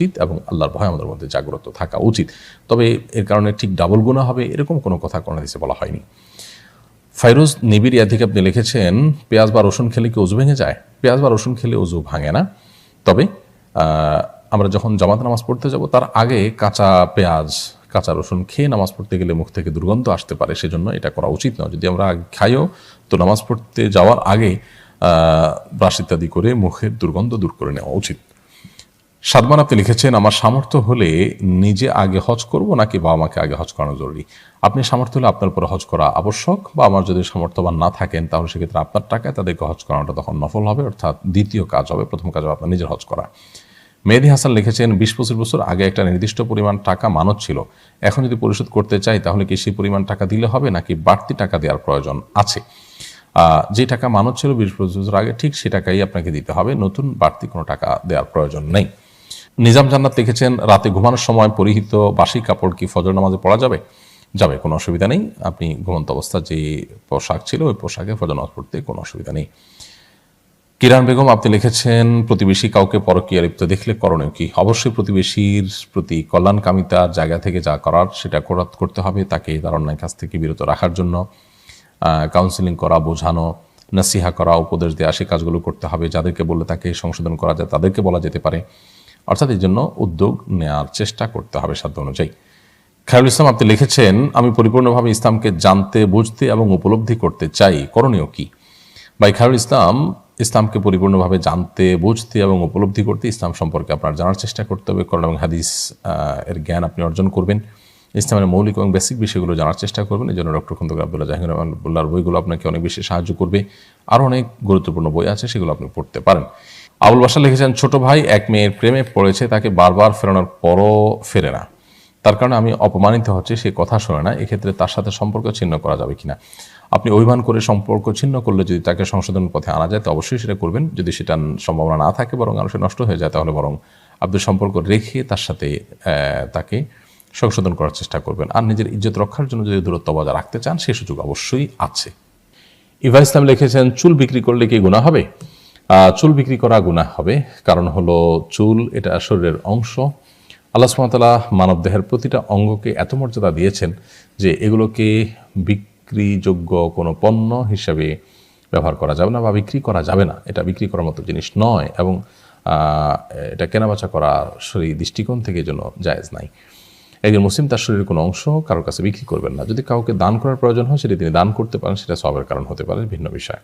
উচিত এবং আল্লাহর ভয় আমাদের মধ্যে জাগ্রত থাকা উচিত। তবে এর কারণে ঠিক ডাবল গুণা হবে এরকম কোনো কথা কোনো দিতে বলা হয়নি। ফাইরোজ নিবিড়িয়া থেকে আপনি লিখেছেন, পেঁয়াজ বা রসুন খেলে কি উজু ভেঙে যায়? পেঁয়াজ বা রসুন খেলে উজু ভাঙে না। তবে আমরা যখন জামাত নামাজ পড়তে যাব, তার আগে কাঁচা পেঁয়াজ, কাঁচা রসুন খেয়ে নামাজ পড়তে গেলে মুখ থেকে দুর্গন্ধ আসতে পারে, সেজন্য এটা করা উচিত নয়। যদি আমরা খাইও, তো নামাজ পড়তে যাওয়ার আগে ব্রাশ ইত্যাদি করে মুখের দুর্গন্ধ দূর করে নেওয়া উচিত। সাদমান, আপনি লিখেছেন, আমার সামর্থ্য হলে নিজে আগে হজ করব নাকি বাবা মাকে আগে হজ করানো জরুরি? আপনি সামর্থ্য হলে আপনার উপরে হজ করা আবশ্যক। বা আমার যদি সামর্থ্যবান না থাকেন, তাহলে সেক্ষেত্রে আপনার টাকায় তাদেরকে হজ করানোটা তখন নফল হবে, অর্থাৎ দ্বিতীয় কাজ হবে, প্রথম কাজ হবে আপনার নিজের হজ করা। মেহেদি হাসান লিখেছেন, বিশ পঁচিশ বছর আগে একটা নির্দিষ্ট পরিমাণ টাকা মানত ছিল। এখন যদি পরিশোধ করতে চাই, তাহলে কি সেই পরিমাণ টাকা দিলে হবে নাকি বাড়তি টাকা দেওয়ার প্রয়োজন আছে? যে টাকা মানত ছিল বিশ পঁচিশ বছর আগে, ঠিক সে টাকাই আপনাকে দিতে হবে। নতুন বাড়তি কোনো টাকা দেওয়ার প্রয়োজন নেই। নিজাম জান্নাত লিখেছেন, রাতে ঘুমানোর সময় পরিহিত বাসি কাপড় কি ফজর নামাজে পড়া যাবে? যাবে, কোনো অসুবিধা নেই। আপনি ঘুমন্ত অবস্থার যে পোশাক ছিল ওই পোশাকে ফজর নামাজ পড়তে কোনো অসুবিধা নেই। কিরান বেগম, আপনি লিখেছেন, প্রতিবেশী কাউকে পরকীয়া লিপ্ত দেখলে করণীয় কি? অবশ্যই প্রতিবেশীর প্রতি কল্যাণকামিতার জায়গা থেকে যা করার সেটা করা- করতে হবে। তাকে তার অন্যায় কাছ থেকে বিরত রাখার জন্য কাউন্সিলিং করা, বোঝানো, নাসিহা করা, উপদেশ দেওয়া সে কাজগুলো করতে হবে। যাদেরকে বললে তাকে সংশোধন করা যায়, তাদেরকে বলা যেতে পারে। অর্থাৎ এই জন্য উদ্যোগ নেওয়ার চেষ্টা করতে হবে সাধ্য অনুযায়ী। খায়রুল ইসলাম, আপনি লিখেছেন, আমি পরিপূর্ণভাবে ইসলামকে জানতে, বুঝতে এবং উপলব্ধি করতে চাই। করণীয় কি? ভাই খায়রুল ইসলাম, ইসলামকে পরিপূর্ণভাবে জানতে, বুঝতে এবং উপলব্ধি করতে ইসলাম সম্পর্কে আপনার জানার চেষ্টা করতে হবে। করণ এবং হাদিস এর জ্ঞান আপনি অর্জন করবেন। ইসলামের মৌলিক এবং বেসিক বিষয়গুলো জানার চেষ্টা করবেন। এই জন্য ডক্টর খন্দকার আবদুল্লাহ জাহির রহমানুল্লাহর বইগুলো আপনাকে অনেক বেশি সাহায্য করবে। আরও অনেক গুরুত্বপূর্ণ বই আছে, সেগুলো আপনি পড়তে পারেন। আবুল বাসা লিখেছেন, ছোট ভাই এক মেয়ের প্রেমে পড়েছে, তাকে বারবার ফেরানোর পরও ফেরে না। তার কারণে আমি অপমানিত হচ্ছে, সে কথা শোনে না, এক্ষেত্রে তার সাথে সম্পর্ক ছিন্ন করা যাবে কিনা। আপনি অভিমান করে সম্পর্ক ছিন্ন করলে যদি তাকে সংশোধন পথে আনা যায়, তো অবশ্যই সেটা করবেন। যদি সেটা সম্ভাবনা না থাকে বরং আরও সে নষ্ট হয়ে যায়, তাহলে বরং আপনি সম্পর্ক রেখে তার সাথে তাকে সংশোধন করার চেষ্টা করবেন। আর নিজের ইজ্জত রক্ষার জন্য যদি দূরত্ব বজায় রাখতে চান, সে সুযোগ অবশ্যই আছে। ইভা ইসলাম লিখেছেন, চুল বিক্রি করলে কি গুণা হবে? চুল বিক্রি করা গুণা হবে। কারণ হলো চুল, এটা শরীরের অংশ। আল্লাহ মানব দেহের প্রতিটা অঙ্গকে এত মর্যাদা দিয়েছেন যে এগুলোকে বিক্রিযোগ্য কোনো পণ্য হিসাবে ব্যবহার করা যাবে না বা বিক্রি করা যাবে না। এটা বিক্রি করার মতো জিনিস নয় এবং এটা কেনাবেচা করা শরীর দৃষ্টিকোণ থেকে জন্য জায়েজ নাই। একজন মুসলিম তার শরীরের কোনো অংশ কারোর কাছে বিক্রি করবেন না। যদি কাউকে দান করার প্রয়োজন হয়, সেটা তিনি দান করতে পারেন, সেটা সবের কারণ হতে পারে, ভিন্ন বিষয়।